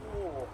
おお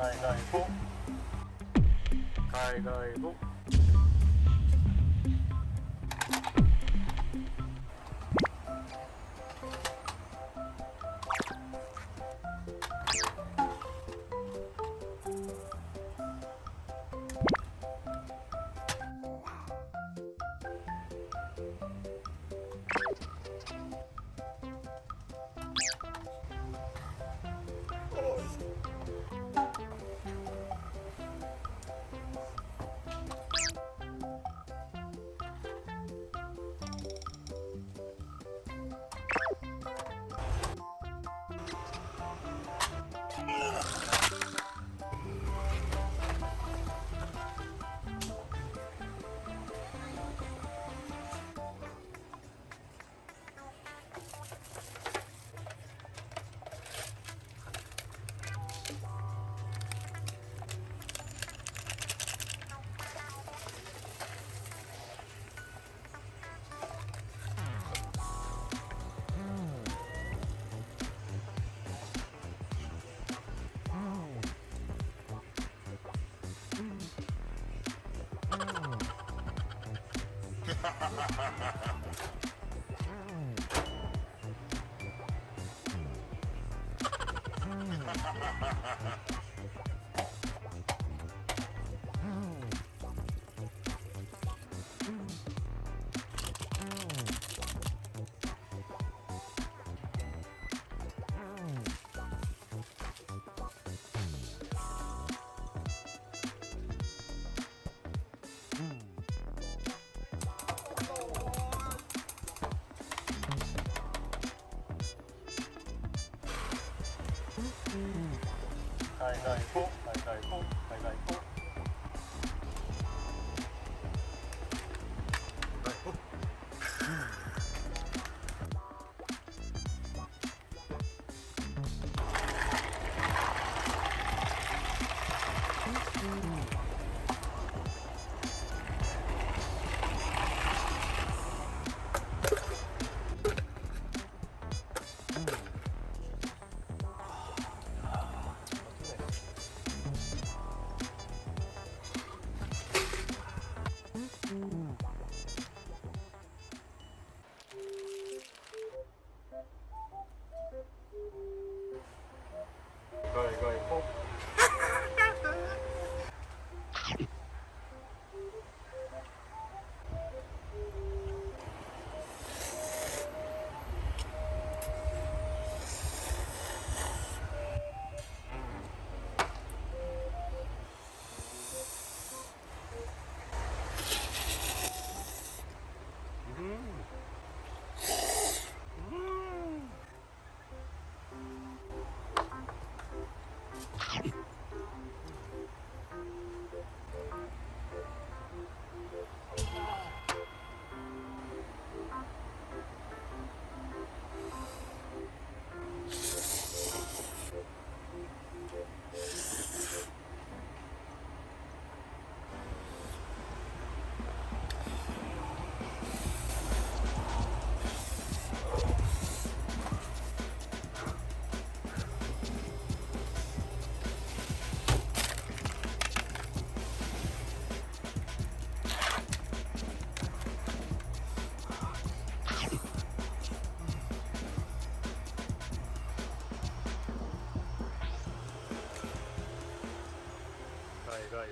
가위바위보. 가위바위보. Ha ha ha ha! đời đời phúc đời đời phúc đời đời phúc.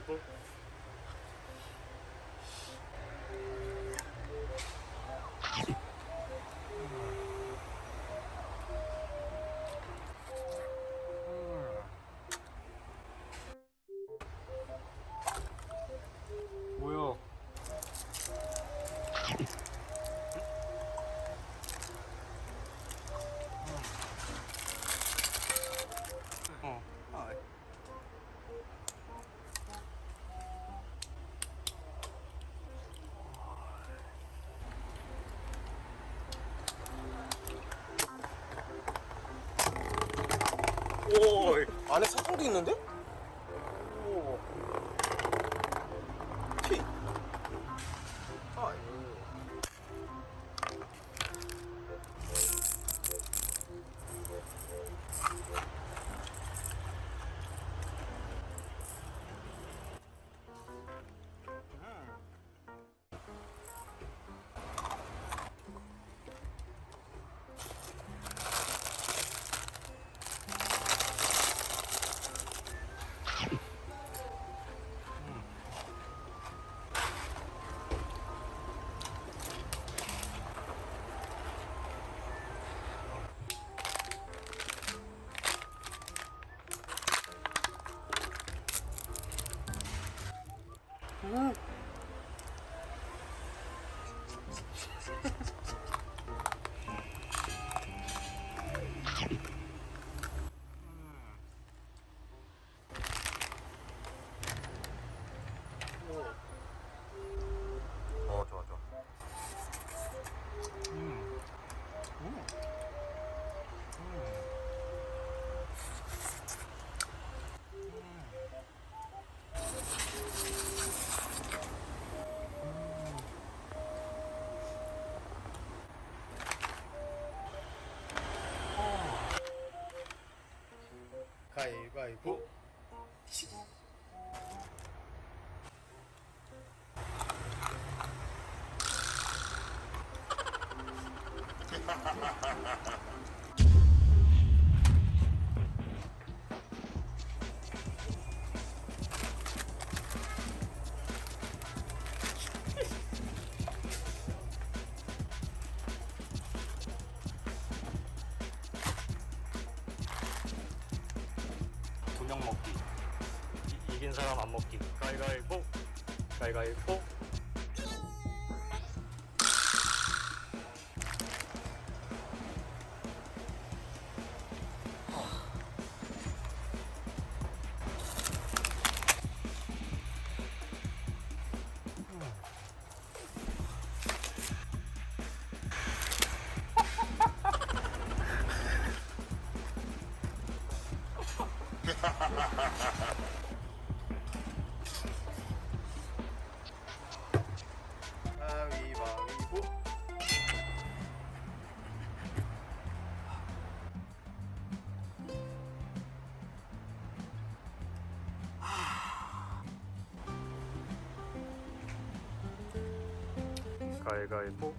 people. 사탕도 있는데? 두명 먹기. 이, 이긴 사람 안 먹기. 가위가위보. 가위가위보 가위가위보